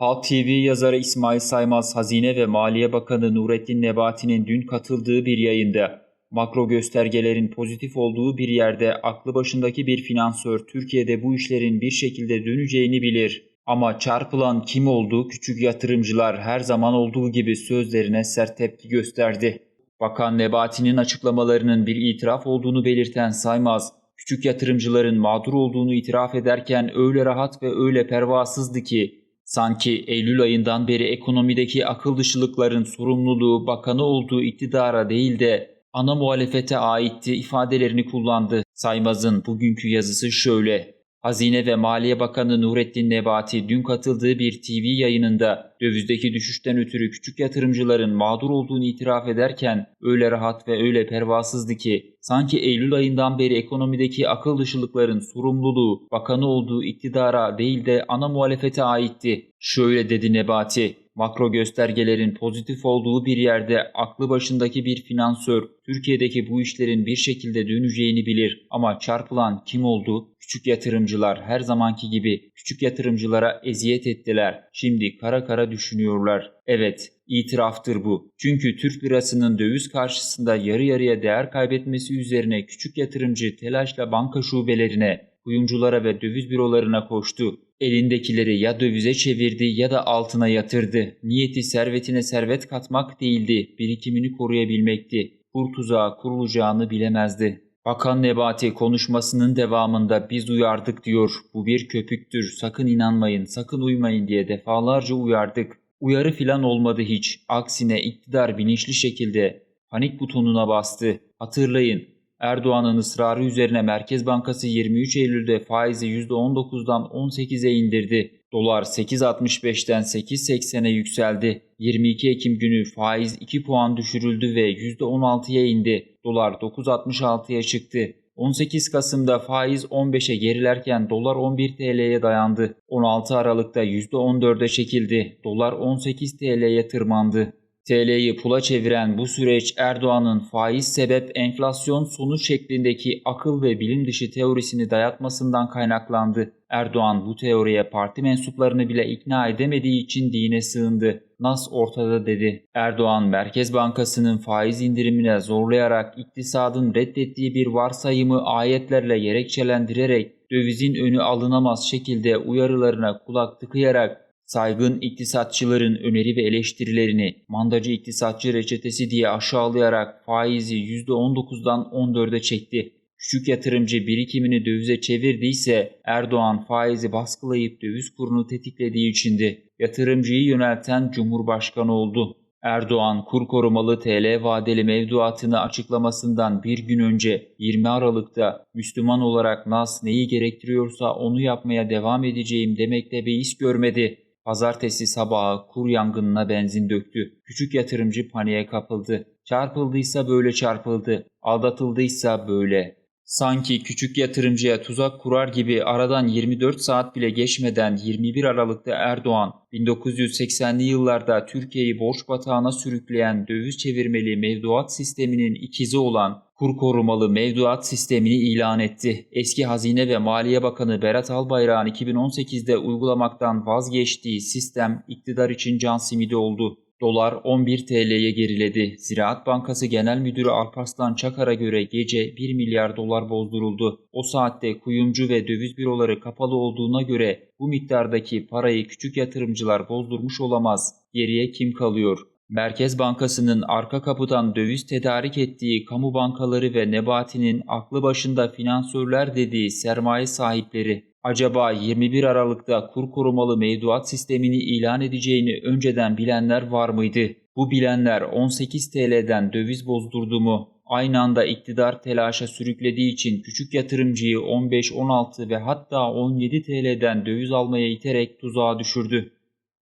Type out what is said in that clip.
Halk TV yazarı İsmail Saymaz, Hazine ve Maliye Bakanı Nurettin Nebati'nin dün katıldığı bir yayında makro göstergelerin pozitif olduğu bir yerde aklı başındaki bir finansör Türkiye'de bu işlerin bir şekilde döneceğini bilir. Ama çarpılan kim oldu? Küçük yatırımcılar her zaman olduğu gibi sözlerine sert tepki gösterdi. Bakan Nebati'nin açıklamalarının bir itiraf olduğunu belirten Saymaz, küçük yatırımcıların mağdur olduğunu itiraf ederken öyle rahat ve öyle pervasızdı ki sanki Eylül ayından beri ekonomideki akıl dışılıkların sorumluluğu bakanı olduğu iktidara değil de ana muhalefete aitti ifadelerini kullandı. Saymaz'ın bugünkü yazısı şöyle. Hazine ve Maliye Bakanı Nurettin Nebati dün katıldığı bir TV yayınında dövizdeki düşüşten ötürü küçük yatırımcıların mağdur olduğunu itiraf ederken öyle rahat ve öyle pervasızdı ki sanki Eylül ayından beri ekonomideki akıl dışılıkların sorumluluğu bakanı olduğu iktidara değil de ana muhalefete aitti. Şöyle dedi Nebati, makro göstergelerin pozitif olduğu bir yerde aklı başındaki bir finansör Türkiye'deki bu işlerin bir şekilde döneceğini bilir ama çarpılan kim oldu? Küçük yatırımcılar her zamanki gibi küçük yatırımcılara eziyet ettiler. Şimdi kara kara düşünüyorlar. Evet, itiraftır bu. Çünkü Türk lirasının döviz karşısında yarı yarıya değer kaybetmesi üzerine küçük yatırımcı telaşla banka şubelerine, kuyumculara ve döviz bürolarına koştu. Elindekileri ya dövize çevirdi ya da altına yatırdı. Niyeti servetine servet katmak değildi, birikimini koruyabilmekti. Kur tuzağı kurulacağını bilemezdi. Bakan Nebati konuşmasının devamında biz uyardık diyor. Bu bir köpüktür. Sakın inanmayın, sakın uymayın diye defalarca uyardık. Uyarı filan olmadı hiç. Aksine iktidar bilinçli şekilde panik butonuna bastı. Hatırlayın, Erdoğan'ın ısrarı üzerine Merkez Bankası 23 Eylül'de faizi %19'dan 18'e indirdi. Dolar 8.65'ten 8.80'e yükseldi. 22 Ekim günü faiz 2 puan düşürüldü ve %16'ya indi. Dolar 9.66'ya çıktı. 18 Kasım'da faiz 15'e gerilerken dolar 11 TL'ye dayandı. 16 Aralık'ta %14'e çekildi. Dolar 18 TL'ye tırmandı. TL'yi pula çeviren bu süreç Erdoğan'ın faiz sebep enflasyon sonuç şeklindeki akıl ve bilim dışı teorisini dayatmasından kaynaklandı. Erdoğan bu teoriye parti mensuplarını bile ikna edemediği için dine sığındı. Nas ortada dedi. Erdoğan Merkez Bankası'nın faiz indirimine zorlayarak iktisadın reddettiği bir varsayımı ayetlerle gerekçelendirerek dövizin önü alınamaz şekilde uyarılarına kulak tıkayarak saygın iktisatçıların öneri ve eleştirilerini mandacı iktisatçı reçetesi diye aşağılayarak faizi %19'dan 14'e çekti. Küçük yatırımcı birikimini dövize çevirdiyse Erdoğan faizi baskılayıp döviz kurunu tetiklediği içindi. Yatırımcıyı yönelten Cumhurbaşkanı oldu. Erdoğan kur korumalı TL vadeli mevduatını açıklamasından bir gün önce 20 Aralık'ta Müslüman olarak nas neyi gerektiriyorsa onu yapmaya devam edeceğim demekte beis görmedi. Pazartesi sabahı kur yangınına benzin döktü. Küçük yatırımcı paniğe kapıldı. Çarpıldıysa böyle çarpıldı. Aldatıldıysa böyle. Sanki küçük yatırımcıya tuzak kurar gibi aradan 24 saat bile geçmeden 21 Aralık'ta Erdoğan 1980'li yıllarda Türkiye'yi borç batağına sürükleyen döviz çevirmeli mevduat sisteminin ikizi olan kur korumalı mevduat sistemini ilan etti. Eski Hazine ve Maliye Bakanı Berat Albayrak'ın 2018'de uygulamaktan vazgeçtiği sistem iktidar için can simidi oldu. Dolar 11 TL'ye geriledi. Ziraat Bankası Genel Müdürü Alparslan Çakar'a göre gece 1 milyar dolar bozduruldu. O saatte kuyumcu ve döviz büroları kapalı olduğuna göre bu miktardaki parayı küçük yatırımcılar bozdurmuş olamaz. Geriye kim kalıyor? Merkez Bankası'nın arka kapıdan döviz tedarik ettiği kamu bankaları ve Nebati'nin aklı başında finansörler dediği sermaye sahipleri acaba 21 Aralık'ta kur korumalı mevduat sistemini ilan edeceğini önceden bilenler var mıydı? Bu bilenler 18 TL'den döviz bozdurdu mu? Aynı anda iktidar telaşa sürüklediği için küçük yatırımcıyı 15, 16 ve hatta 17 TL'den döviz almaya iterek tuzağa düşürdü.